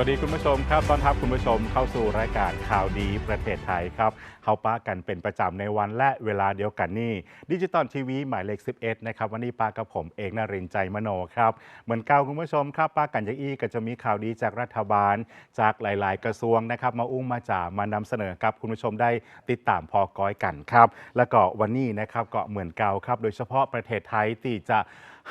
วัสดีคุณผู้ชมครับต้อนรับคุณผู้ชมเข้าสู่รายการข่าวดีประเทศไทยครับเข้าป้ากันเป็นประจำในวันและเวลาเดียวกันนี่ดิจิตอลทีวีหมายเลข 11 นะครับ วันนี้ป้ากับผมเอกนรินใจมโนครับ เหมือนเก่าคุณผู้ชมครับป้ากันยักอี้ก็จะมีข่าวดีจากรัฐบาล จากหลาย ๆ กระทรวงนะครับ มาอุ้มมาจ่ามานำเสนอกับคุณผู้ชมได้ติดตามพอก้อยกันครับ แล้วก็วันนี้นะครับก็เหมือนเก่าครับ โดยเฉพาะประเทศไทยที่จะ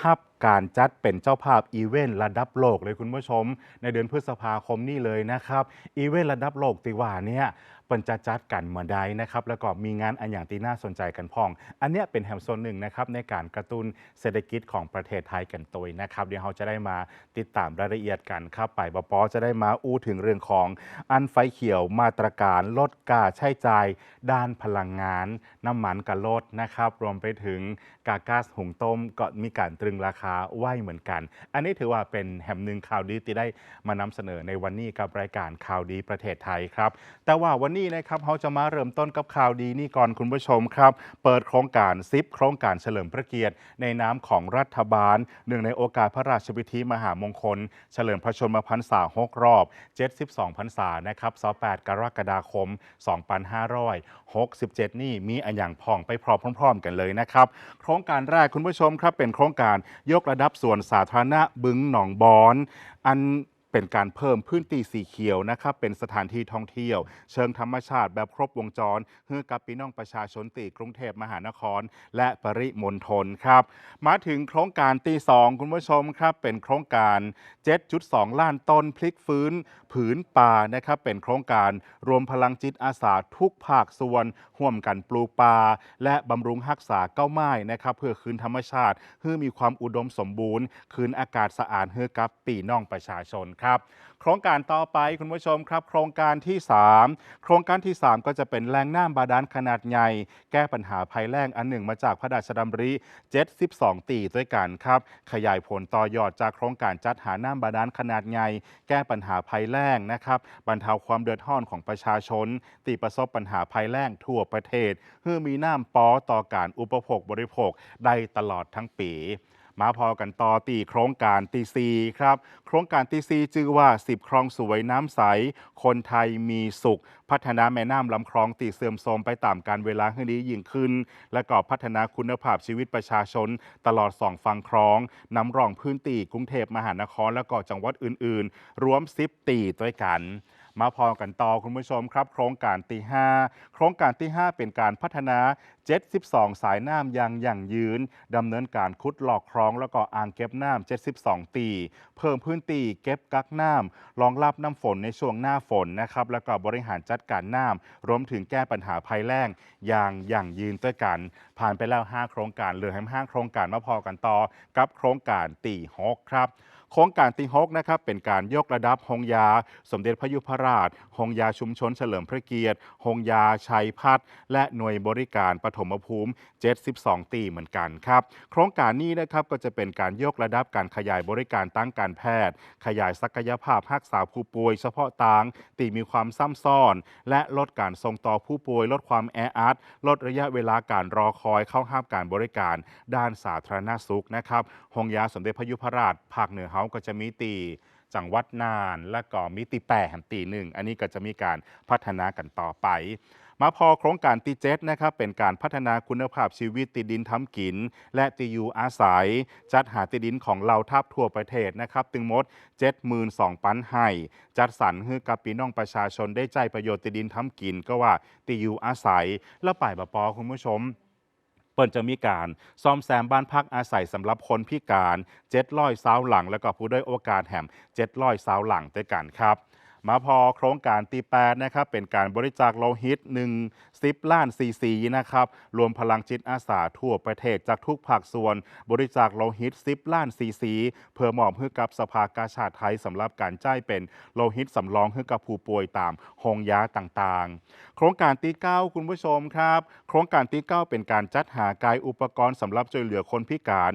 ฮับการจัดเป็นเจ้าภาพอีเวนต์ระดับโลกเลยคุณผู้ชม ในเดือนพฤษภาคมนี่เลยนะครับ อีเวนต์ระดับโลกติว่าเนี่ย เปินจะจัดกันเมื่อใดนะครับแล้วก็มีงานอันอย่างที่น่าสนใจกันพ่อง อันเนี้ยเป็นแหมโซนหนึ่งนะครับในการกระตุ้นเศรษฐกิจของประเทศไทยกันตัวนะครับ เดี๋ยวเราจะได้มาติดตามรายละเอียดกันครับไปบปอจะได้มาอู้ถึงเรื่องของอันไฟเขียวมาตรการลดการใช้จ่ายด้านพลังงาน น้ำมันกับลดนะครับ รวมไปถึงกาก๊าซหุงต้มก็มีการตรึงราคาไหวเหมือนกัน อันนี้ถือว่าเป็นแหมหนึ่งข่าวดีที่ได้มานำเสนอในวันนี้กับรายการข่าวดีประเทศไทยครับ แต่ว่าวันนี้นะครับเราจะมาเริ่มต้นกับข่าวดีนี่ก่อนคุณผู้ชมครับ เปิดโครงการซิปโครงการเฉลิมพระเกียรติ ในนามของรัฐบาลเนื่งในโอกาสพระราชพิธีมหามงคล เฉลิมพระชนมพรรษา6รอบ 72พรรษานะครับ28กรกฎาคม 2567 นี่มีอันอย่างพ่องไปพร้อมๆกันเลยนะครับ โครงการแรกคุณผู้ชมครับเป็นโครงการยกระดับส่วนสาธารณะบึงหนองบอน อัน เป็นการเพิ่มพื้นที่สีเขียวนะครับเป็นสถานที่ท่องเที่ยว เชิงธรรมชาติแบบครบวงจรให้กับพี่น้องประชาชนตีกรุงเทพมหานคร และปริมณฑลครับ มาถึงโครงการตีสองคุณผู้ชมครับ เป็นโครงการ 7.2 ล้านต้นพลิกฟื้น ผืนป่านะครับเป็นโครงการรวมพลังจิตอาสาทุกภาคส่วนร่วมกันปลูกป่าและบำรุงรักษาเก้าไม้นะครับเพื่อคืนธรรมชาติให้มีความอุดมสมบูรณ์ คืนอากาศสะอาดให้กับปีน้องประชาชนครับโครงการต่อไปคุณผู้ชมครับ โครงการที่ 3 โครงการที่ 3 ก็จะเป็นแหล่งน้ำบาดาลขนาดใหญ่ แก้ปัญหาภัยแล้งอันหนึ่งมาจากพระราชดำริ 72 ตีด้วยกันครับ ขยายผลต่อยอดจากโครงการจัดหาน้ำบาดาลขนาดใหญ่ แก้ปัญหาภัยแล้งนะครับบรรเทาความเดือดร้อนของประชาชนตีประสบปัญหาภัยแล้งทั่วประเทศเพื่อมีน้ำปอต่อการอุปโภคบริโภคได้ตลอดทั้งปี มาพอกันต่อตีโครงการตีซีครับ โครงการตีซีชื่อว่า 10 คลองสวยน้ำใส คนไทยมีสุข พัฒนาแม่น้ำลำคลองตีเสื่อมโทรมไปตามการเวลาให้ดียิ่งขึ้น และก็พัฒนาคุณภาพชีวิตประชาชน ตลอดสองฝั่งคลองนำรองพื้นที่กรุงเทพมหานครและก็จังหวัดอื่น ๆ รวม 10 ตีด้วยกัน มาพอกันต่อคุณผู้ชมครับ โครงการตี5โครงการที่ 5 เป็นการพัฒนา 72 สายน้ำยังยั่งยืนดำเนินการขุดหลอกคลอง แล้วก็อ่างเก็บน้ำ72 ตี เพิ่มพื้นที่เก็บกักน้ำรองรับน้ำฝนในช่วงหน้าฝนนะครับแล้วก็บริหารจัดการน้ำรวมถึงแก้ปัญหาภัยแล้งอย่างยั่งยืนด้วยกัน ผ่านไปแล้ว 5 โครงการเหลือให้5โครงการมาพอกันต่อกับโครงการตีหกครับ ของการตีฮกนะครับเป็นการยกระดับฮองยา สมเด็จพระยุพราช หงยาชุมชนเฉลิมพระเกียรติหงยาชัยพัฒน์และหน่วยบริการปฐมภูมิ 72 ตีเหมือนกันครับ โครงการนี้นะครับก็จะเป็นการยกระดับการขยายบริการตั้งการแพทย์ ขยายศักยภาพรักษาผู้ป่วยเฉพาะทางตีมีความซ้ำซ้อน และลดการส่งต่อผู้ป่วย ลดความแออัดลดระยะเวลาการรอคอยเข้าห้ามการบริการ ด้านสาธารณสุขนะครับหงยาสมเด็จพระยุพราชภาคเหนือเฮาก็จะมีตี จังหวัดน่าน และก็มิติแปรแห่งตีหนึ่งอันนี้ก็จะมีการพัฒนากันต่อไปมาพอโครงการตีเจ็ดนะครับเป็นการพัฒนาคุณภาพชีวิตติดินทำกิน และติอยู่อาศัย จัดหาติดินของเราทับทั่วประเทศนะครับตึงหมด 72,000ปันให้ จัดสรรให้กับพี่น้องประชาชนได้ใจประโยชน์ติดินทำกิน ก็ว่าติอยู่อาศัย แล้วป่ายบปอคุณผู้ชม เปิ่นจะมีการซ่อมแซมบ้านพักอาศัยสำหรับคนพิการเจ็ดร้อยสาวหลัง แล้วก็ผู้ด้อยโอกาสแห่มเจ็ดร้อยสาวหลังด้วยกันครับมาพอโครงการตีแปดนะครับเป็นการบริจาคโลหิต1 10ล้านซีซีนะครับรวมพลังจิตอาสาทั่วประเทศจากทุกภาคส่วน บริจาคโลหิต10ล้านซีซีเพื่อมอบให้กับสภากาชาติไทยสำหรับการจ่ายเป็นโลหิตสำรองให้กับผู้ป่วยตามโรงยาต่างๆ โครงการตีเก้าคุณผู้ชมครับ โครงการตีเก้าเป็นการจัดหากายอุปกรณ์สำหรับช่วยเหลือคนพิการ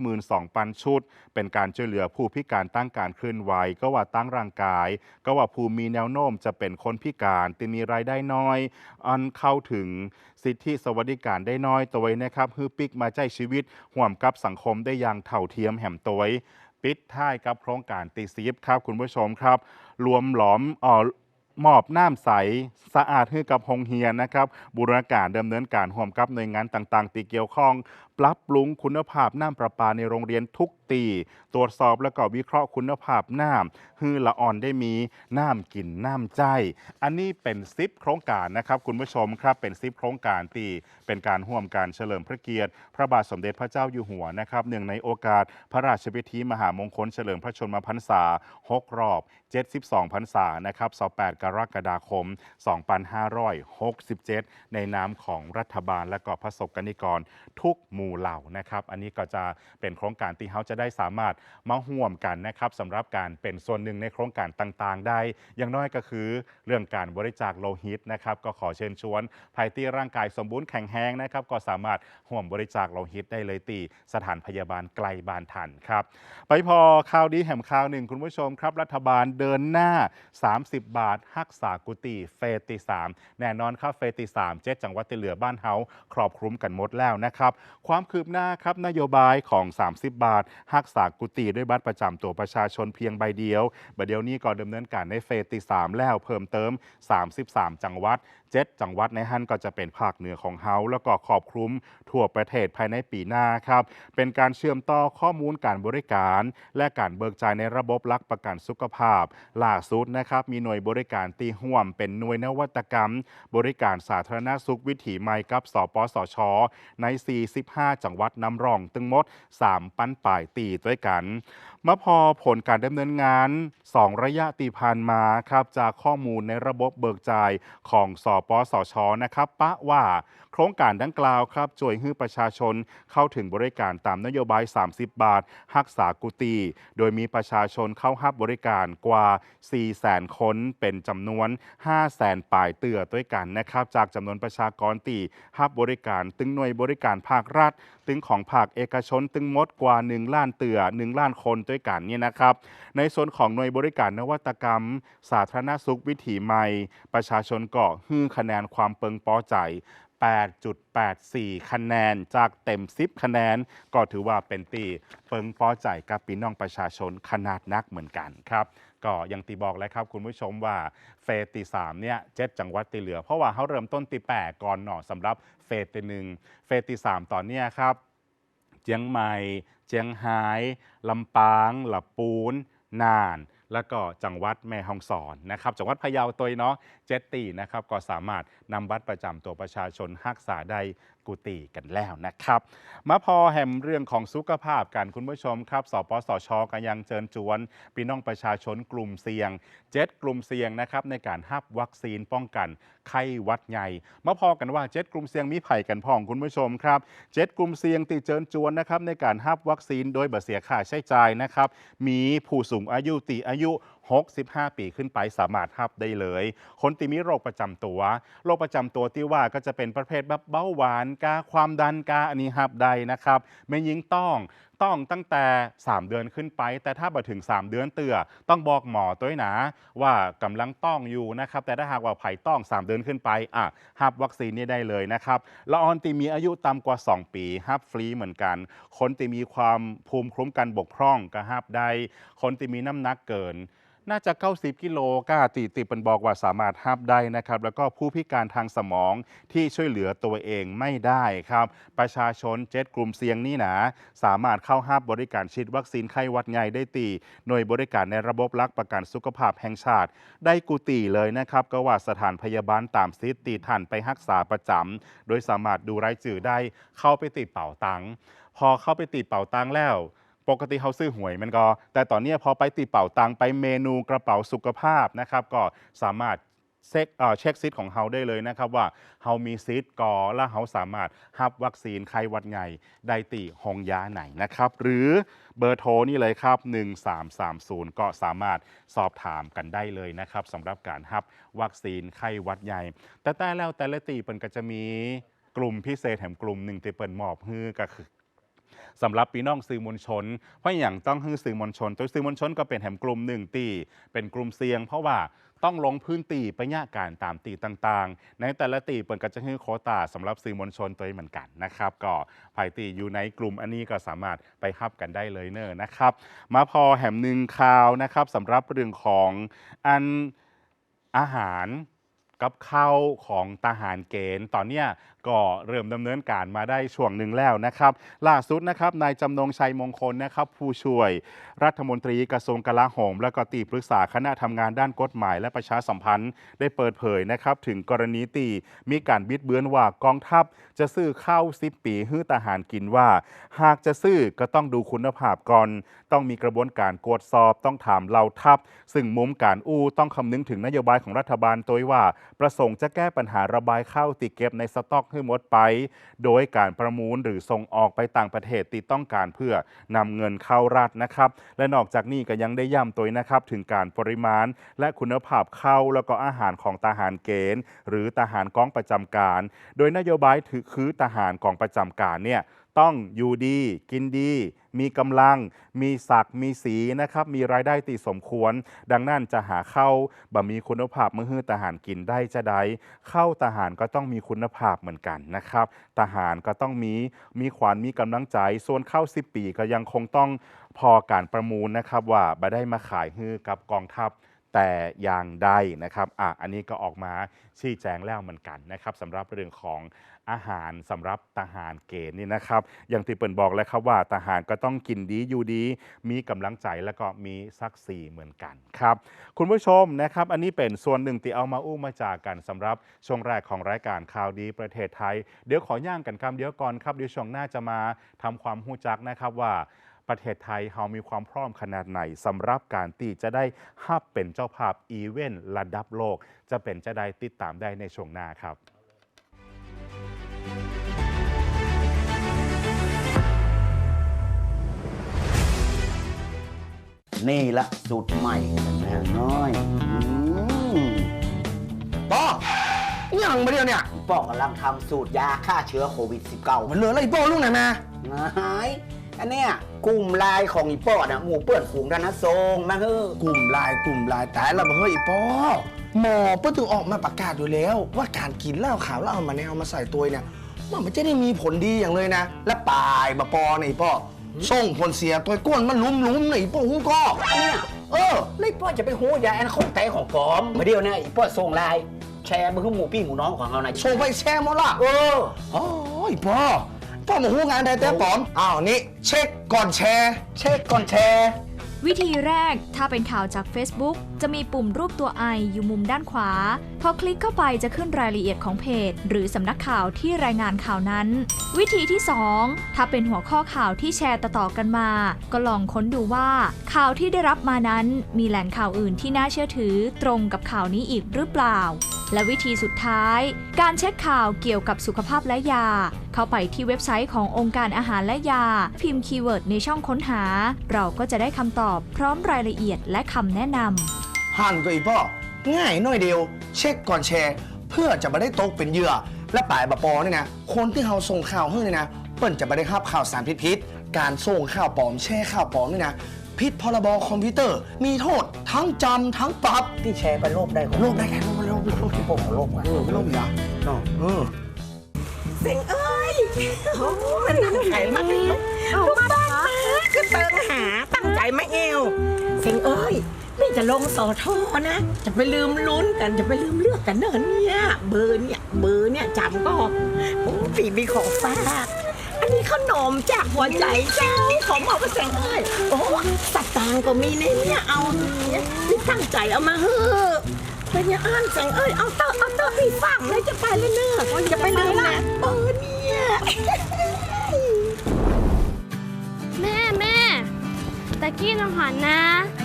72,000ปันชุด เป็นการช่วยเหลือผู้พิการตั้งการเคลื่อนไหวก็ว่าตั้งร่างกาย ก็ว่าผู้มีแนวโน้มจะเป็นคนพิการที่มีรายได้น้อย อันเข้าถึงสิทธิสวัสดิการได้น้อยตัวนะครับฮือปิกมาใจชีวิตห่วมกับสังคมได้อย่างเท่าเทียมแห่มตัวปิดท้ายกับโครงการตีซีฟครับคุณผู้ชมครับ รวมหลอมออ มอบน้ำใสสะอาดให้กับโรงเรียนนะครับบูรณาการดำเนินการร่วมกับหน่วยงานต่างๆ ที่เกี่ยวข้อง ปรับปรุงคุณภาพน้ำประปาในโรงเรียนทุกตี ตรวจสอบและก็วิเคราะห์คุณภาพน้ำฮือละอ่อนได้มีน้ำกินน้ำใจ อันนี้เป็นซิปโครงการนะครับคุณผู้ชมครับเป็นซิปโครงการตีเป็นการร่วมการเฉลิมพระเกียรติ พระบาทสมเด็จพระเจ้าอยู่หัวนะครับเนื่องในโอกาสพระราชพิธีมหามงคลเฉลิมพระชนมพรรษา 6 รอบ 72พรรษานะครับ28กรกฎาคม 2567 ในนามของรัฐบาลและก็พระสกนิกรทุกหมู่เหล่านะครับอันนี้ก็จะเป็นโครงการที่เขาจะได้สามารถมาห่วมกันนะครับสำหรับการเป็นส่วนหนึ่งในโครงการต่างๆ ได้ อย่างน้อยก็คือเรื่องการบริจาคโลหิตนะครับก็ขอเชิญชวนภายที่ร่างกายสมบูรณ์แข็งแรงนะครับก็สามารถห่วมบริจาคโลหิตได้เลยตีสถานพยาบาลไกลบ้านทันครับไปพอข่าวดีแหมข่าวหนึ่งคุณผู้ชมครับ รัฐบาลเดินหน้า 30 บาทฮักษากุฏิเฟสติ3แน่นอนครับเฟสติ3เจ็ดจังหวัดที่เหลือบ้านเฮาครอบคลุมกันหมดแล้วนะครับความคืบหน้าครับนโยบายของ 30 บาทฮักษากุฏิด้วยบัตรประจำตัวประชาชนเพียงใบเดียวบัดเดี๋ยวนี้ก็ดำเนินการในเฟสติ3แล้วเพิ่มเติม 33 จังหวัด 7 จังหวัดในฮั่นก็จะเป็นภาคเหนือของเฮาแล้วก็ครอบคลุมทั่วประเทศภายในปีหน้าครับเป็นการเชื่อมต่อข้อมูลการบริการ และการเบิกจ่ายในระบบหลักประกันสุขภาพล่าสุดนะครับมีหน่วยบริการตีห่วม เป็นหน่วยนวัตกรรม บริการสาธารณสุขวิถีใหม่กับสปสช ใน 45 5 จังหวัดนำร่อง ตึงมด 3 ปั้นป่ายตีด้วยกัน มาพอผลการดำเนินงาน 2 ระยะตีผ่านมาครับจากข้อมูลในระบบเบิกจ่ายของสปสชนะครับ ปะว่าโครงการดังกล่าวครับช่วยให้ประชาชนเข้าถึงบริการตามนโยบาย 30 บาทรักษากุฏิโดยมีประชาชนเข้ารับบริการกว่า4 0 0 0 0 0 คนเป็นจำนวน 5 0 0 0 0 0ป่ายเตือด้วยกันนะครับ จากจำนวนประชากรตีรับบริการ ตึงหน่วยบริการภาครัฐ ตึงของภาคเอกชนตึงมดกว่า 1 ล้านเตือ1ล้านคนด้วยกันเนี่ยนะครับ ในส่วนของหน่วยบริการนวัตกรรม สาธารณสุขวิถีใหม่ ประชาชนก็ฮือคะแนนความเปิงปอใจ 8.84 คะแนนจากเต็ม 10 คะแนน ก็ถือว่าเป็นตีเปิงปอใจกับพี่น้องประชาชนขนาดนักเหมือนกันครับก็อยังตีบอกแล้วครับคุณผู้ชมว่าเฟสที่3เนี่ยเจ็ดจังหวัดที่เหลือ เพราะว่าเขาเริ่มต้นตีแปดก่อนหน่อสำหรับเฟสที่หนึ่งเฟสที่3ตอนนี้ครับ เจียงใหม่ เจียงไฮ้ลำปางหลับปูน น่าน แล้วก็จังหวัดแม่ฮ่องสอนนะครับจังหวัดพะเยาตัวเนาะเจตตีนะครับก็สามารถนำบัตรประจำตัวประชาชนฮักษาได้ กุฏิกันแล้วนะครับ มาพอแหมเรื่องของสุขภาพกันคุณผู้ชมครับสปสชก็ยังเชิญชวนพี่น้องประชาชนกลุ่มเสี่ยงเจ็ดกลุ่มเสี่ยงนะครับในการฮับวัคซีนป้องกันไข้หวัดใหญ่มาพอกันว่าเจ็ดกลุ่มเสี่ยงมีไผ่กันพ่องคุณผู้ชมครับเจ็ดกลุ่มเสี่ยงติเชิญชวนนะครับในการฮับวัคซีนโดยบ่เสียค่าใช้จ่ายนะครับมีผู้สูงอายุตีอายุ 65 ปีขึ้นไปสามารถฮับได้เลย คนที่มีโรคประจำตัวโรคประจำตัวที่ว่าก็จะเป็นประเภทแบบเบาหวานกาความดันกาอันนี้ฮับได้นะครับไม่ยิ่งต้องต้องตั้งแต่ 3 เดือนขึ้นไป แต่ถ้าบ่ถึง 3 เดือนเตือต้องบอกหมอตัวนาว่ากำลังต้องอยู่นะครับ แต่ถ้าหากว่าไผ่ต้อง 3 เดือนขึ้นไปอะฮับวัคซีนนี้ได้เลยนะครับละออนตีมีอายุต่ำกว่า 2 ปีฮับฟรีเหมือนกัน คนที่มีความภูมิคุ้มกันบกพร่องก็ฮับได้ คนที่มีน้ำหนักเกิน น่าจะ 90 กิโลก้าตีติเป็นบอกว่าสามารถฮับได้นะครับ แล้วก็ผู้พิการทางสมองที่ช่วยเหลือตัวเองไม่ได้ครับ ประชาชนเจ็ดกลุ่มเสี่ยงนี่นะสามารถเข้าฮับบริการฉีดวัคซีนไข้หวัดใหญ่ได้ตีหน่วยบริการในระบบรักประกันสุขภาพแห่งชาติ ได้กุตีเลยนะครับ ก็ว่าสถานพยาบาลตามซิตีทันไปรักษาประจำโดยสามารถดูรายจื่อได้เข้าไปติดเป่าตังค์พอเข้าไปติดเป่าตังค์แล้ว ปกติเขาซื้อหวยมันก็ แต่ตอนนี้พอไปติเป่าตังไปเมนูกระเป๋าสุขภาพนะครับ ก็สามารถเช็คเช็คซิทของเฮาได้เลยนะครับว่าเฮามีซิทก่อและเฮาสามารถฮับวัคซีนไข้หวัดใหญ่ได้ตีหองยาไหนนะครับ หรือเบอร์โทรนี่เลยครับ 1330 ก็สามารถสอบถามกันได้เลยนะครับสำหรับการฮับวัคซีนไข้หวัดใหญ่ แต่แต่แล้วแต่ละตีเปินก็จะมีกลุ่มพิเศษแถมกลุ่มหนึ่งที่เปินมอบฮือก็คือ สำหรับพี่น้องสื่อมวลชน เพราะอย่างต้องให้สื่อมวลชน ตัวสื่อมวลชนก็เป็นแห่งกลุ่มหนึ่งตีเป็นกลุ่มเสี่ยง เพราะว่าต้องลงพื้นตีไปย่าการตามตีต่างๆ ในแต่ละตีเปิดก็จะให้โคตาสำหรับสื่อมวลชนตัวเองเหมือนกันนะครับก็ภายตีอยู่ในกลุ่มอันนี้ก็สามารถไปฮับกันได้เลยเนอะนะครับมาพอแหมหนึ่งข่าวนะครับสำหรับเรื่องของอันอาหารกับข้าวของทหารเกณฑ์ตอนเนี้ยก็เริ่มดำเนินการมาได้ช่วงหนึ่งแล้วนะครับ ล่าสุดนะครับนายจำนงชัยมงคลนะครับ ผู้ช่วยรัฐมนตรีกระทรวงกลาโหม และก็ตีปรึกษาคณะทำงานด้านกฎหมาย และประชาสัมพันธ์ได้เปิดเผยนะครับ ถึงกรณีตีมีการบิดเบือนว่ากองทัพ จะซื้อข้าวซิปปีฮื้อทหารกินว่า หากจะซื้อก็ต้องดูคุณภาพก่อน ต้องมีกระบวนการกวดสอบต้องถามเหล่าทัพ ซึ่งมุมการอู้ต้องคำนึงถึงนโยบายของรัฐบาลโดยว่า ประสงค์จะแก้ปัญหาระบายข้าวติเก็บในสต็อกให้หมดไป โดยการประมูลหรือส่งออกไปต่างประเทศติดต้องการเพื่อนำเงินเข้ารัฐนะครับ และนอกจากนี้ก็ยังได้ย้ำตัวนะครับถึงการปริมาณ และคุณภาพข้าวแล้วก็อาหารของทหารเกณฑ์ หรือทหารกองประจำการ โดยนโยบายถือคือทหารกองประจำการเนี่ยต้องอยู่ดี กินดี มีกำลัง มีศักดิ์มีสีนะครับ มีรายได้ตีสมควร ดังนั้นจะหาเข้าบะมีคุณภาพเมื่อฮื้อทหารกินได้จะได้เข้าทหารก็ต้องมีคุณภาพเหมือนกันนะครับทหารก็ต้องมีมีขวานมีกำลังใจส่วนเข้าสิบปีก็ยังคงต้องพอการประมูลนะครับว่าบ่ได้มาขายฮื้อกับกองทัพแต่อย่างใดนะครับอะอันนี้ก็ออกมาชี้แจงแล้วเหมือนกันนะครับสำหรับเรื่องของ อาหารสำหรับทหารเกณฑ์นี่นะครับ อย่างที่เปิ่นบอกแล้วครับว่าทหารก็ต้องกินดีอยู่ดี มีกำลังใจแล้วก็มีศักดิ์ศรีเหมือนกันครับ คุณผู้ชมนะครับ อันนี้เป็นส่วนหนึ่งที่เอามาอู้มาจากกันสำหรับช่วงแรกของรายการข่าวดีประเทศไทย เดี๋ยวขอย่างกันคำเดียวก่อนครับเดี๋ยวช่วงหน้าจะมาทำความหู้จักนะครับว่าประเทศไทยเรามีความพร้อมขนาดไหนสำหรับการตีจะได้ฮับเป็นเจ้าภาพอีเวนต์ระดับโลก จะเป็นจะได้ติดตามได้ในช่วงหน้าครับ นี่ละสูตรใหม่แม่น้อยอืมป้อยังมาเดียวเนี่ยป้อกำลังทำสูตรยาฆ่าเชื้อโควิด -19 มันเหลืออะไรอีป้อลูกไหนมาหายอันเนี้ยกลุ่มไลายของอีป้อนะหมู่เปื่อนฝูงดานะทรงมาเฮ้อกลุ่มลายกลุ่มลายแต่เราบอกเฮ้ยอีป้อหมอเพิ่งถึงออกมาประกาศอยู่แล้ว ว่าการกินเหล้าขาวแล้วเอามาเนี่ยเอามาใส่ตัวเนี่ยมันไม่จะได้มีผลดีอย่างเลยนะ และปลายบะปอเนี่ยอีป้อ ส่งผลเสียตัวก้นมันลุ้มลุ้มๆเนี่ยอีป้อหูก็เนี่ยเออแล้วอีป้อจะไปหูยาแอนของแท้ของปลอมมาเดียวเนี่ยอีป้อส่งไลายแชร์มือหมู่พี่หมู่น้องของเราหน่อยส่งไปแช่หมดละเอออ๋ออีป้อป้อมาหูงานได้แต่ปลอมอ้าวนี่เช็คก่อนแชร์ เช็คก่อนแชร์ วิธีแรกถ้าเป็นข่าวจาก Facebook จะมีปุ่มรูปตัวไออยู่มุมด้านขวา พอคลิกเข้าไปจะขึ้นรายละเอียดของเพจ หรือสำนักข่าวที่รายงานข่าวนั้น วิธีที่ 2 ถ้าเป็นหัวข้อข่าวที่แชร์ต่อๆกันมา ก็ลองค้นดูว่า ข่าวที่ได้รับมานั้น มีแหล่งข่าวอื่นที่น่าเชื่อถือ ตรงกับข่าวนี้อีกหรือเปล่า และวิธีสุดท้าย การเช็คข่าวเกี่ยวกับสุขภาพและยา เข้าไปที่เว็บไซต์ขององค์การอาหารและยา พิมพ์คีย์เวิร์ดในช่องค้นหา เราก็จะได้คำตอบพร้อมรายละเอียดและคำแนะนำหันก็อีป้อง่ายหน้อยเดียว เช็คก่อนแชร์ เพื่อจะไม่ได้ตกเป็นเหยื่อ และป่ายบะปอนี่นะคนที่เขาส่งข่าวให้นี่นะเปิ้นจะไม่ได้รับข่าวสารพิษๆการส่งข่าวปลอมแช่ข่าวปลอมนี่นะผิดพรบคอมพิวเตอร์มีโทษทั้งจำทั้งปรับที่แชร์ไปโลกได้ของโลกได้แค่โลก โลกโลกโลกพี่โป้ของโลกอะเออไม่โลกอีกเหรอเนาะเออเสียงเอ้ยโอ้มันตั้งใจมากเลยลูกบ้านมาคือเติงหาตั้งใจมาเอวเสียงเอ้ยนี่จะลงสอทอนะ จะไปลืมลุ้นกันจะไปลืมเลือกกันเนอะเนี่ยเบอร์เนี่ยเบอร์เนี่ยจำก็โอ้ปีมีของฝากอันนี้ขนมจากหัวใจเจ้าของเอาไปเสียงเอ้ยโอ้สตางค์ก็มีในเนี่ยเอาเนี่ยนี่ตั้งใจเอามาเฮ้อ เป็นยังอ่านเสียงเอ้ยเอาเตอร์เอาเตอร์พี่ฟังเลยจะไปเลยเนอะจะไปลืมนะเบอร์เนี่ย แม่แม่ตะกี้น้องหันนะ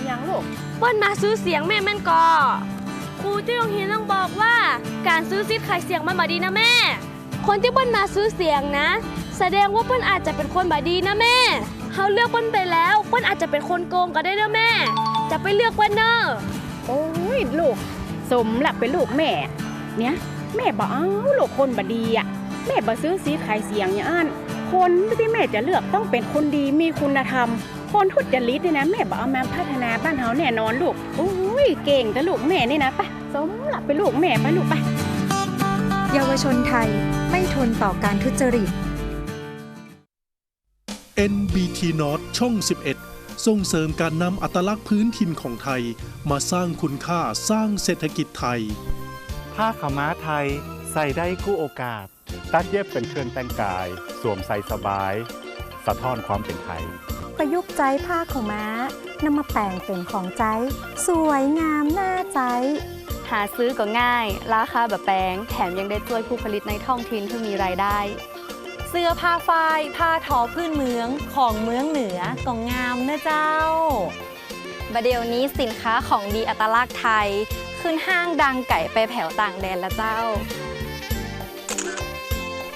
ยังลูกเปิ้นมาซื้อเสียงแม่แม่นกอครูที่โรงเรียนต้องบอกว่าการซื้อซิทธิ์ขายเสียงมันบาดีนะแม่ คนที่เปิ้นมาซื้อเสียงนะ แสดงว่าเปิ้นอาจจะเป็นคนบาดีนะแม่เขาเลือกเปิ้นไปแล้วเปิ้นอาจจะเป็นคนโกงก็ได้เด้อแม่ จะไปเลือกเปิ้นเนอะโอ้ยลูก สมหลักเป็นลูกแม่ เนี่ยแม่บอกเอาลูกคนบดีอะแม่บอซื้อสีขายเสียงอย่างอันคนที่แม่จะเลือกต้องเป็นคนดีมีคุณธรรม คนทุจริตเนี่ยนะแม่บอกเอามาพัฒนาบ้านเฮาแน่นอนลูกโอ้ยเก่งแต่ลูกแม่นี่นะไปสมหลับไปลูกแม่ไปลูกไปเยาวชนไทยไม่ทนต่อการทุจริต NBT North ช่อง 11 ส่งเสริมการนำอัตลักษณ์พื้นถิ่นของไทย มาสร้างคุณค่าสร้างเศรษฐกิจไทย ผ้าขาวม้าไทย ใส่ได้คู่โอกาส ตัดเย็บเป็นเครื่องแต่งกาย สวมใส่สบาย สะท้อนความเป็นไทย ประยุกต์ใจผ้าของม้านำมาแต่งเป็นของใจ สวยงามน่าใจ หาซื้อก็ง่าย ราคาแบบแพงแถมยังได้ช่วยผู้ผลิตในท้องถิ่นที่มีรายได้ เสื้อผ้าฝ้ายผ้าทอพื้นเมืองของเมืองเหนือก็งามนะเจ้าบดเดี๋ยวนี้สินค้าของดีอัตลักษณ์ไทย ขึ้นห้างดังไก่ไปแผ่วต่างแดนละเจ้า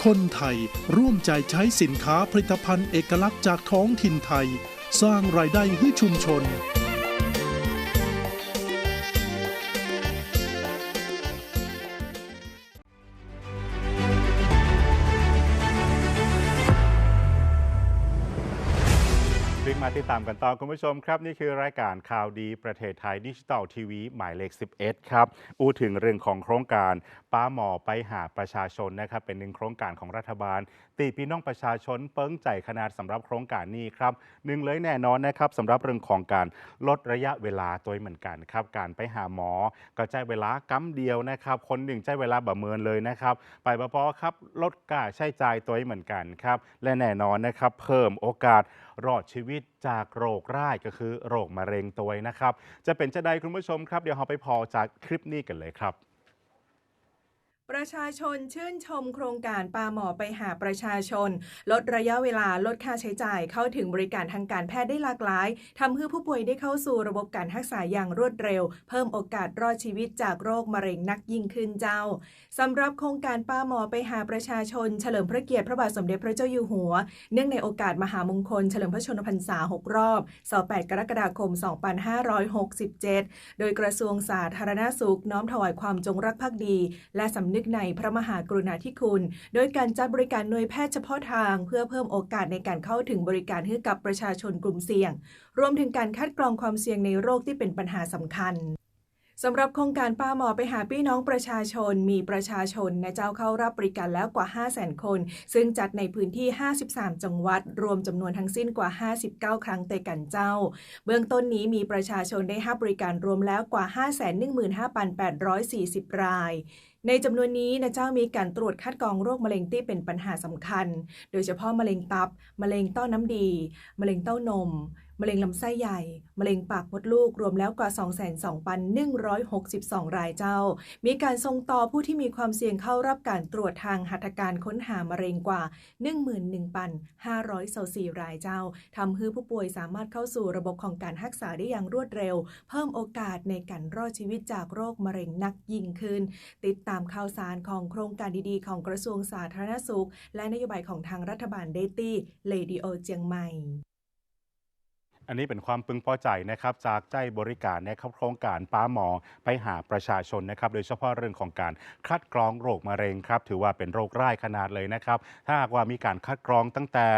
คนไทยร่วมใจใช้สินค้าผลิตภัณฑ์เอกลักษณ์จากท้องถิ่นไทย สร้างรายได้ให้ชุมชน ติดตามกันต่อคุณผู้ชมครับ นี่คือรายการข่าวดีประเทศไทยดิจิตอลทีวีหมายเลข 11 ครับอูถึงเรื่องของโครงการ ป้าหมอไปหาประชาชนนะครับเป็นหนึ่งโครงการของรัฐบาล ตีพี่น้องประชาชนเปิ้งใจขนาดสำหรับโครงการนี้ครับหนึ่งเลยแน่นอนนะครับสำหรับเรื่องของการลดระยะเวลาตัวเหมือนกันครับการไปหาหมอก็ใช้เวลากำเดียวนะครับ คนหนึ่งใช้เวลาบ่เมินเลยนะครับ ไปบพอครับลดค่าใช้จ่ายตัวเหมือนกันครับและแน่นอนนะครับเพิ่มโอกาสรอดชีวิตจากโรคร้ายก็คือโรคมะเร็งตัวนะครับ จะเป็นจะใดคุณผู้ชมครับ เดี๋ยวเราไปพอจากคลิปนี้กันเลยครับ ประชาชนชื่นชมโครงการปาหมอไปหาประชาชน ลดระยะเวลาลดค่าใช้จ่าย เข้าถึงบริการทางการแพทย์ได้หลากหลายทำให้ผู้ป่วยได้เข้าสู่ระบบการรักษาอย่างรวดเร็ว เพิ่มโอกาสรอดชีวิตจากโรคมะเร็งนักยิ่งขึ้นเจ้าสำหรับโครงการปาหมอไปหาประชาชน เฉลิมพระเกียรติพระบาทสมเด็จพระเจ้าอยู่หัว เนื่องในโอกาสมหามงคล เฉลิมพระชนมพรรษา 6 รอบ28กรกฎาคม 2567 โดยกระทรวงสาธารณสุข น้อมถวายความจงรักภักดี และสำนึกในพระมหากรุณาธิคุณ โดยการจัดบริการหน่วยแพทย์เฉพาะทาง เพื่อเพิ่มโอกาสในการเข้าถึงบริการให้กับประชาชนกลุ่มเสี่ยง รวมถึงการคัดกรองความเสี่ยงในโรคที่เป็นปัญหาสำคัญสำหรับโครงการป้าหมอไปหาพี่น้องประชาชนมีประชาชนนะเจ้าเข้ารับบริการแล้วกว่า 5 0 0 0 0 0 คน ซึ่งจัดในพื้นที่ 53 จังหวัด รวมจำนวนทั้งสิ้นกว่า 59 ครั้งเตกันเจ้า เบื้องต้นนี้มีประชาชนได้รับบริการรวมแล้วกว่า 515,840 ราย ในจำนวนนี้นะเจ้ามีการตรวจคัดกรองโรคมะเร็งที่เป็นปัญหาสำคัญ โดยเฉพาะมะเร็งตับ มะเร็งเต้าน้ำดี มะเร็งเต้านม มะเร็งลำไส้ใหญ่ มะเร็งปากมดลูกรวมแล้วกว่า 22,162 รายเจ้า มีการส่งต่อผู้ที่มีความเสี่ยงเข้ารับการตรวจทางหัตถการค้นหามะเร็งกว่า 11,524รายเจ้าทำให้ผู้ป่วยสามารถเข้าสู่ระบบของการรักษาได้อย่างรวดเร็ว เพิ่มโอกาสในการรอดชีวิตจากโรคมะเร็งนักยิ่งขึ้น ติดตามข่าวสารของโครงการดีๆ ของกระทรวงสาธารณสุข และนโยบายของทางรัฐบาลเดตี้เลดีโอเจียงใหม่ อันนี้เป็นความพึงพอใจนะครับจากใจบริการนะครับโครงการป้าหมอไปหาประชาชนนะครับโดยเฉพาะเรื่องของการคัดกรองโรคมะเร็งครับถือว่าเป็นโรคร้ายขนาดเลยนะครับถ้าหากว่ามีการคัดกรองตั้งแต่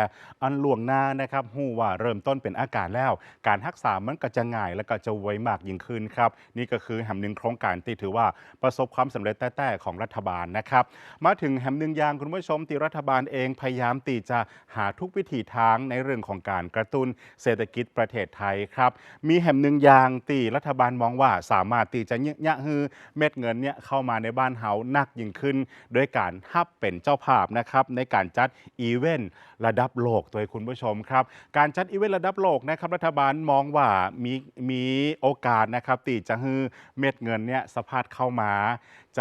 อันล่วงหน้านะครับหู้ว่าเริ่มต้นเป็นอาการแล้ว การรักษามันก็จะง่ายและก็จะไวมากยิ่งขึ้นครับนี่ก็คือแห่งหนึ่งโครงการที่ถือว่าประสบความสำเร็จแต้ๆของรัฐบาลนะครับมาถึงแห่งหนึ่งย่างคุณผู้ชมที่รัฐบาลเองพยายามตีจะหาทุกวิถีทางในเรื่องของการกระตุ้นเศรษฐกิจประประเทศไทยครับ มีแห่งหนึ่งอย่างตีรัฐบาลมองว่าสามารถตีจะเยะฮือเม็ดเงินเนี่ยเข้ามาในบ้านเฮานักยิ่งขึ้นโดยการฮับเป็นเจ้าภาพนะครับในการจัดอีเวนต์ระดับโลกโดยคุณผู้ชมครับ การจัดอีเวนต์ระดับโลกนะครับรัฐบาลมองว่ามีมีโอกาสนะครับตีจะฮือเม็ดเงินเนี่ยสะพัดเข้ามา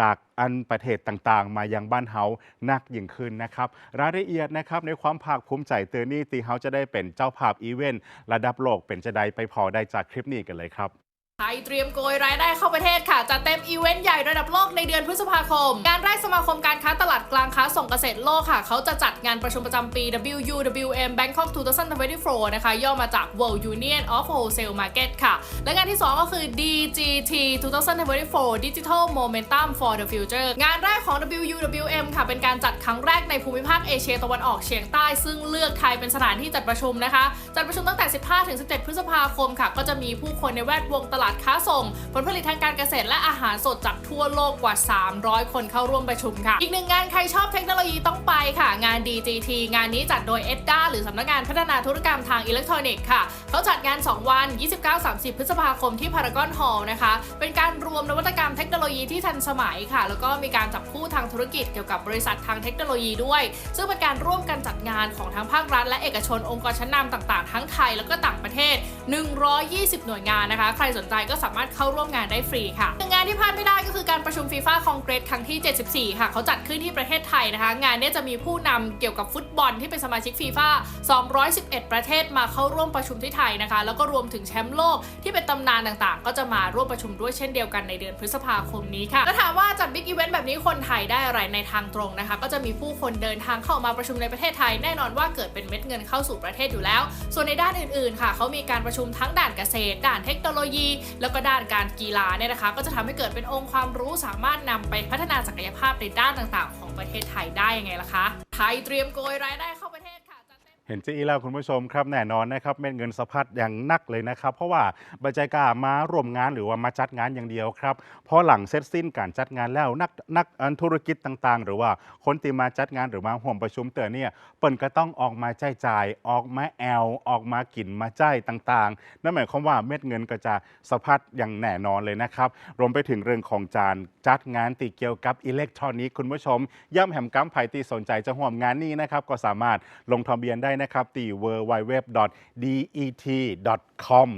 จากอันประเทศต่างๆ มายังบ้านเฮานักยิ่งขึ้นนะครับรายละเอียดนะครับในความภาคภูมิใจเตือนนี่ตีเฮาจะได้เป็นเจ้าภาพอีเวนต์ระดับโลกเป็นจะได้ไปพอได้จากคลิปนี้กันเลยครับ ทยเตรียมโกยรายได้เข้าประเทศค่ะจัดเต็มอีเวนต์ใหญ่ระดับโลกในเดือนพฤษภาคมงานแรกสมาคมการค้าตลาดกลางค้าส่งเกษตรโลกค่ะ เขาจะจัดงานประชุมประจำปี WUWM Bangkok 2024 นะคะ ย่อมาจาก World Union of Wholesale Market ค่ะ และงานที่ 2 ก็คือ DGT 2024 Digital Momentum for the Future งานแรกของ WUWM ค่ะ เป็นการจัดครั้งแรกในภูมิภาคเอเชียตะวันออกเฉียงใต้ ซึ่งเลือกไทยเป็นสถานที่จัดประชุมนะคะ จัดประชุมตั้งแต่ 15-17 พฤษภาคมค่ะ ก็จะมีผู้คนในแวดวงตลาดดค้าส่ง ผลผลิตทางการเกษตรและอาหารสดจากทั่วโลกกว่า 300 คนเข้าร่วมประชุมค่ะ อีกหนึ่งงานใครชอบเทคโนโลยีต้องไปค่ะ งาน DGT งานนี้จัดโดย EDDA หรือสำนักงานพัฒนาธุรกรรมทางอิเล็กทรอนิกส์ค่ะ เขาจัดงาน 2 วัน 29-30 พฤษภาคมที่พารากอนฮอลล์นะคะ เป็นการรวมนวัตกรรมเทคโนโลยีที่ทันสมัยค่ะ แล้วก็มีการจับคู่ทางธุรกิจเกี่ยวกับบริษัททางเทคโนโลยีด้วย ซึ่งเป็นการร่วมกันจัดงานของทั้งภาครัฐและเอกชนองค์กรชั้นนำต่างๆ ทั้งไทยแล้วก็ต่างประเทศ 120 หน่วยงานนะคะ ใครสนใจก็สามารถเข้าร่วมงานได้ฟรีค่ะหนึ่งงานที่พลาดไม่ได้ก็คือการประชุมฟีฟ่าคองเกรสครั้งที่ 74 ค่ะ เขาจัดขึ้นที่ประเทศไทยนะคะ งานนี้จะมีผู้นำเกี่ยวกับฟุตบอลที่เป็นสมาชิกฟีฟ่า211 ประเทศมาเข้าร่วมประชุมที่ไทยนะคะ แล้วก็รวมถึงแชมป์โลกที่เป็นตำนานต่างๆ ก็จะมาร่วมประชุมด้วยเช่นเดียวกันในเดือนพฤษภาคมนี้ค่ะแล้วถามว่าจัดบิ๊กอีเวนต์แบบนี้คนไทยได้อะไรในทางตรงนะคะ ก็จะมีผู้คนเดินทางเข้ามาประชุมในประเทศไทย แน่นอนว่าเกิดเป็นเม็ดเงินเข้าสู่ประเทศอยู่แล้ว ส่วนในด้านอื่นๆ ค่ะ เขามีการประชุมทั้งด่านเกษตร ด่านเทคโนโลยีแล้วก็ด้านการกีฬาเนี่ยนะคะ ก็จะทำให้เกิดเป็นองค์ความรู้สามารถนำไปพัฒนาศักยภาพในด้านต่างๆ ของประเทศไทยได้ยังไงล่ะคะ ไทยเตรียมโกยรายได้ เห็นจีอีแล้วคุณผู้ชมครับแน่นอนนะครับเม็ดเงินสะพัดอย่างนักเลยนะครับ เพราะว่าบรรยากามาร่วมงานหรือว่ามาจัดงานอย่างเดียวครับพราะหลังเสร็จสิ้นการจัดงานแล้วนักนักธุรกิจต่างๆ หรือว่าคนที่มาจัดงานหรือมาห่วมประชุมเตือนเนี่ยเปิ่นก็ต้องออกมาใจยจ่าย ออกมาแอลออกมากินมาใจายต่างๆนั่นหมายความว่าเม็ดเงินก็จะสะพัดอย่างแน่นอนเลยนะครับรวมไปถึงเรื่องของจานจัดงานตีเกี่ยวกับอิเล็กทรอนิกส์คุณผู้ชมย่ำแหมกัมไผ่ตีสนใจจะห่วมงานนี้นะครับก็สามารถลงทะเบียนได้นะครับตี www.det.com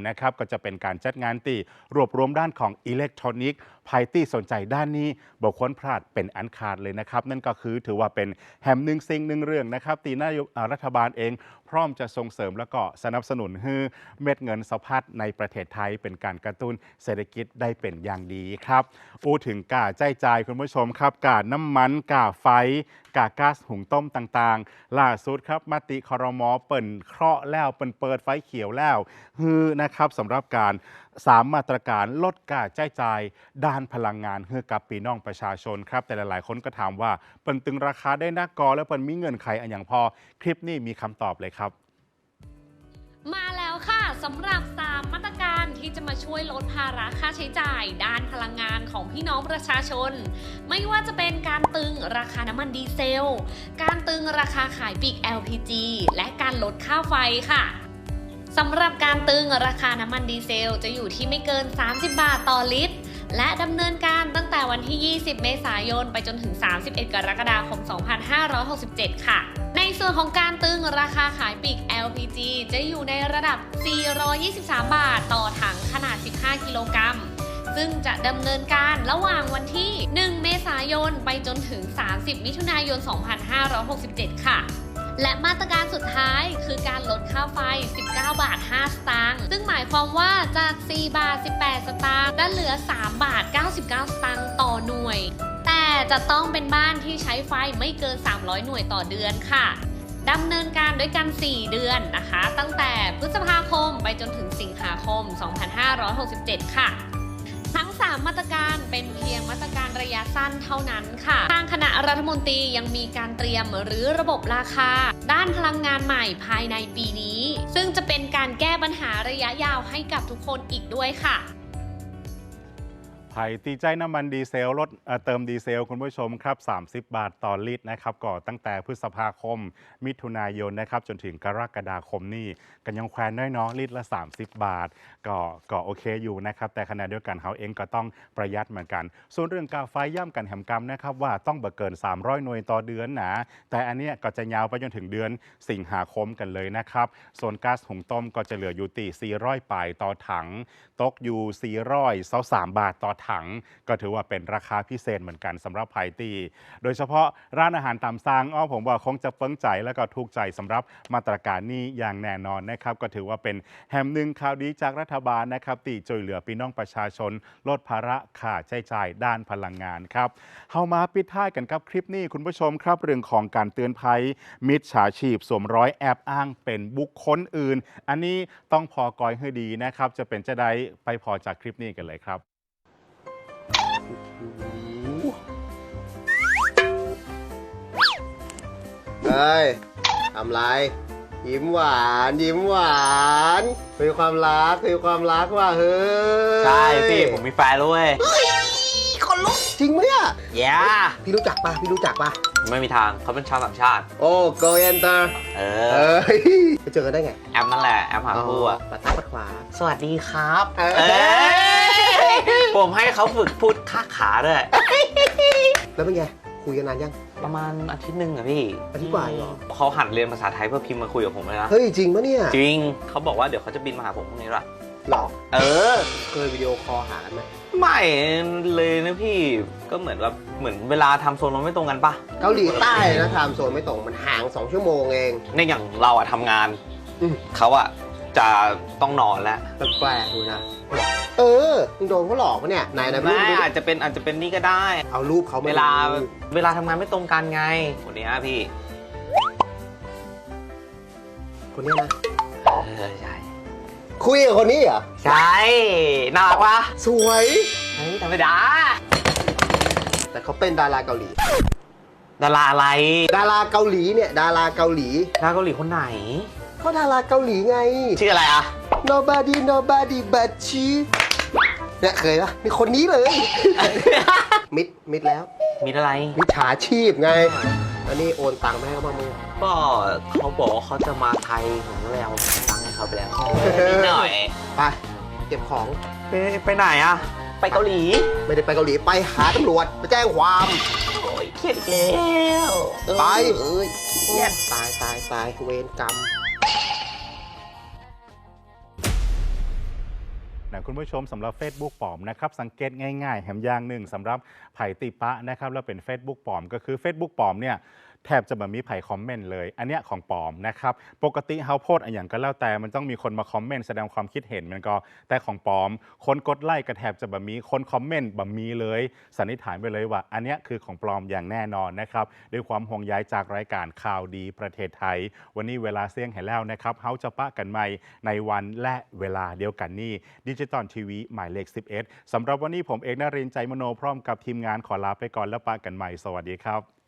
นะครับก็จะเป็นการจัดงานตีรวบรวมด้านของอิเล็กทรอนิกส์ ไผ่ตีสนใจด้านนี้บอกควรพลาดเป็นอันขาดเลยนะครับ นั่นก็คือถือว่าเป็นแฮมหนึ่งสิ่งหนึ่งเรื่องนะครับตีนายกอ่ารัฐบาลเองพร้อมจะส่งเสริมแล้วก็สนับสนุนให้เม็ดเงินสะพัดในประเทศไทยเป็นการกระตุ้นเศรษฐกิจได้เป็นอย่างดีครับอูถึงกาใจใจายคุณผู้ชมครับกาน้ำมันกาไฟกาก๊าซหุงต้มต่างๆ ล่าสุดครับมติคอรมอเปิ่นเคราะห์แล้วเปิ่นเปิดไฟเขียวแล้วฮือนะครับสำหรับการ สามมาตรการลดการใช้จ่ายด้านพลังงานให้กับปีน้องประชาชนครับ แต่หลาย ๆ คนก็ถามว่าเปิ่นตึงราคาได้นักกอแล้วเปิ่นมีเงินไขอันอย่างพอ คลิปนี้มีคำตอบเลยครับ มาแล้วค่ะสำหรับ 3 มาตรการที่จะมาช่วยลดภาระค่าใช้จ่าย ด้านพลังงานของพี่น้องประชาชน ไม่ว่าจะเป็นการตึงราคาน้ำมันดีเซล การตึงราคาขายปลีก LPG และการลดค่าไฟค่ะ สำหรับการตึงราคาน้ำมันดีเซลจะอยู่ที่ไม่เกิน 30 บาทต่อลิตร และดำเนินการตั้งแต่วันที่ 20 เมษายน ไปจนถึง 31 กรกฎาคม 2567 ค่ะ ในส่วนของการตึงราคาขายปลีก LPG จะอยู่ในระดับ 423 บาทต่อถังขนาด 15 กิโลกรัม ซึ่งจะดำเนินการระหว่างวันที่ 1 เมษายน ไปจนถึง 30 มิถุนายน 2567 ค่ะ และมาตรการสุดท้ายคือการลดค่าไฟ 19 บาท 5 สตางค์ ซึ่งหมายความว่าจาก 4 บาท 18 สตางค์และเหลือ 3 บาท 99 สตางค์ต่อหน่วย แต่จะต้องเป็นบ้านที่ใช้ไฟไม่เกิน 300 หน่วยต่อเดือนค่ะดำเนินการด้วยกัน 4 เดือนนะคะ ตั้งแต่พฤษภาคมไปจนถึงสิงหาคม 2567 ค่ะ ทั้ง 3 มาตรการเป็นเพียงมาตรการระยะสั้นเท่านั้นค่ะ ทางคณะรัฐมนตรียังมีการเตรียมหรือระบบราคา ด้านพลังงานใหม่ภายในปีนี้ ซึ่งจะเป็นการแก้ปัญหาระยะยาวให้กับทุกคนอีกด้วยค่ะ ไผ่ตีใจน้ำมันดีเซลลดเอ่อเติมดีเซลคุณผู้ชมครับ 30 บาทต่อลิตรนะครับก็ตั้งแต่พฤษภาคม มิถุนายนนะครับจนถึงกรกฎาคมนี่กันยังแควนน้อยเนาะลิตรละ 30 บาท ก็ก็โอเคอยู่นะครับ แต่ขณะเดียวกันเขาเองก็ต้องประหยัดเหมือนกัน ส่วนเรื่องกาไฟย่ำกันแหมกรรมนะครับว่าต้องบ่เกิน 300 หน่วยต่อเดือนนะแต่อันเนี้ยก็จะยาวไปจนถึงเดือนสิงหาคมกันเลยนะครับส่วนก๊าซหุงต้มก็จะเหลืออยู่ตี400ปลายต่อถัง ตกอยู่400 3บาทต่อถัง ก็ถือว่าเป็นราคาพิเศษเหมือนกันสำหรับไผ่ตี โดยเฉพาะร้านอาหารตามสั่งอ้อผมว่าคงจะเปิ้งใจแล้วก็ถูกใจสำหรับมาตรการนี้อย่างแน่นอนนะครับก็ถือว่าเป็นแฮมหนึ่งข่าวดีจากรัฐบาลนะครับตีช่วยเหลือพี่น้องประชาชน ลดภาระค่าใช้จ่ายด้านพลังงานครับเฮามาปิดท้ายกันกับคลิปนี้คุณผู้ชมครับ เรื่องของการเตือนภัยมิจฉาชีพสวมร้อยแอบอ้างเป็นบุคคลอื่น อันนี้ต้องพอกอยให้ดีนะครับ จะเป็นจะได้ไปพอจากคลิปนี้กันเลยครับ เฮ้ยทำไร ยิ้มหวาน ยิ้มหวานมีความรักมีความรักว่ะเฮ้ยใช่พี่ผมมีแฟนแล้วเว้ยคนลุกจริงไหมอะอย่าพี่รู้จักปะพี่รู้จักปะไม่มีทางเขาเป็นชาวต่างชาติ โอ้ go enter เอเอออไปเจอกันได้ไง แอมนั่นแหละ แอมหาคู่อะปัดซ้ายปัดขวา สวัสดีครับ เออเอ้ย ผมให้เขาฝึกพูดค่าขาด้วย แล้วเป็นไง คุยกันนานยัง ประมาณอาทิตย์หนึ่งอะพี่อาทิตย์กว่าเหรอ เขาหัดเรียนภาษาไทยเพื่อพิมพ์มาคุยกับผมเลยนะ เฮ้ย จริงปะเนี่ย จริง เขาบอกว่าเดี๋ยวเขาจะบินมาหาผมพรุ่งนี้ละหรอ เออ เคยวิดีโอคอลหากันไหมไม่เลยนะพี่ ก็เหมือนว่าเหมือนเวลาทำโซนเราไม่ตรงกันปะเกาหลีใต้นะไทม์โซนไม่ตรงมันห่าง2ชั่วโมงเอง ในอย่างเราอะทำงานอืมเขาอะ จะต้องนอนแล้วแปลกๆดูนะ เออมึงโดนเขาหลอกปะเนี่ยไหนไหนไม่รูปอาจจะเป็นอาจจะเป็นนี่ก็ได้ เอารูปเขามเวลาเวลาทำงานไม่ตรงกันไงคนนี้ฮะพี่คนเนี้ยนะเออใช่ คุยกับคนนี้เหรอใช่ น่ารักปะสวย เฮ้ยธรรมดา แต่เขาเป็นดาราเกาหลี ดาราอะไร ดาราเกาหลีเนี่ยดาราเกาหลี ดาราเกาหลีคนไหน เขาดาราเกาหลีไง ชื่ออะไรอะ nobody nobody but you เนี่ยเคยปะมีคนนี้เลย มิดมิดแล้ว มีอะไร มิจฉาชีพไง อันนี้โอนตังค์ไปให้เขาบ้างมั้ยก็เขาบอกว่าเขาจะมาไทยผมก็เลยเอาตังค์ให้เขาไปแล้วนิดหน่อย ไป เก็บของ ไปไปไหนอะไปเกาหลี ไม่ได้ไปเกาหลี ไปหาตำรวจ ไปแจ้งความ โอ้ยเครียดอีกแล้ว ไปเอ้ยเนี่ยตายตายตายเวรกรรม นะคุณผู้ชมสำหรับ Facebook ปลอมนะครับสังเกตง่ายๆแหมอย่างหนึ่งสำหรับไผ่ติปะนะครับแล้วเป็น Facebook ปลอมก็คือ Facebook ปลอมเนี่ย แทบจะแบบมีไผ่คอมเมนต์เลย อันเนี้ยของปลอมนะครับ ปกติเฮาโพสต์อันอย่างก็แล้วแต่มันต้องมีคนมาคอมเมนต์แสดงความคิดเห็นมันก็แต่ของปลอม คนกดไลค์ก็แทบจะแบบมีคนคอมเมนต์แบบมีเลย สันนิษฐานไปเลยว่า อันเนี้ยคือของปลอมอย่างแน่นอนนะครับด้วยความห่วงใยจากรายการข่าวดีประเทศไทย วันนี้เวลาเสี่ยงเห็นแล้วนะครับเฮาจะปะกันใหม่ในวันและเวลาเดียวกันนี่ดิจิตอลทีวีหมายเลข 11สำหรับวันนี้ผมเอกนรินใจมโนพร้อมกับทีมงานขอลาไปก่อนแล้วปะกันใหม่สวัสดีครับ